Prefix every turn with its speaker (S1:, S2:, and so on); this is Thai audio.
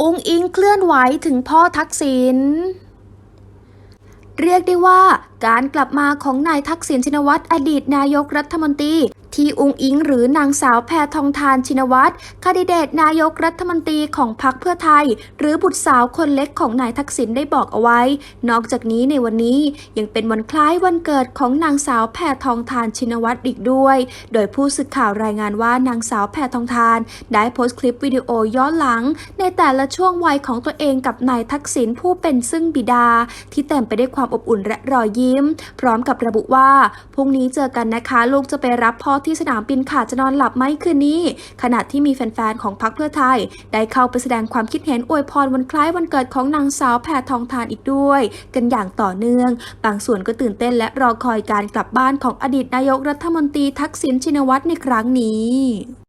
S1: อุ้งอิงเคลื่อนไหวถึงพ่อทักษิณเรียกได้ว่า การกลับมาของนายทักษิณชินวัตรอดีตนายกรัฐมนตรีที่อุงอิงหรือนางสาวแพทองทานชินวัตรคดิเดตนายกรัฐมนตรีของพรรคเพื่อไทย หรือบุตรสาวคนเล็กของนายทักษิณได้บอกเอาไว้ นอกจากนี้ในวันนี้ยังเป็นวันคล้ายวันเกิดของนางสาวแพทองทานชินวัตรอีกด้วย โดยผู้สื่อข่าวรายงานว่านางสาวแพทองทาน ได้โพสต์คลิปวิดีโอย้อนหลัง ในแต่ละช่วงวัยของตัวเองกับนายทักษิณผู้เป็นซึ่งบิดา ที่เต็มไปด้วยความอบอุ่นและรอยยิ้มยิ้ม พร้อมกับระบุว่าพรุ่งนี้เจอกันนะคะ ลูกจะไปรับพ่อที่สนามบินค่ะจะนอนหลับไหมคืนนี้ ขณะที่มีแฟนๆ ของพรรคเพื่อไทย ได้เข้าไปแสดงความคิดเห็นอวยพรวันคล้ายวันเกิดของนางสาวแพทองทานอีกด้วย กันอย่างต่อเนื่อง บางส่วนก็ตื่นเต้นและรอคอยการกลับบ้านของอดีตนายกรัฐมนตรีทักษิณชินวัตรในครั้งนี้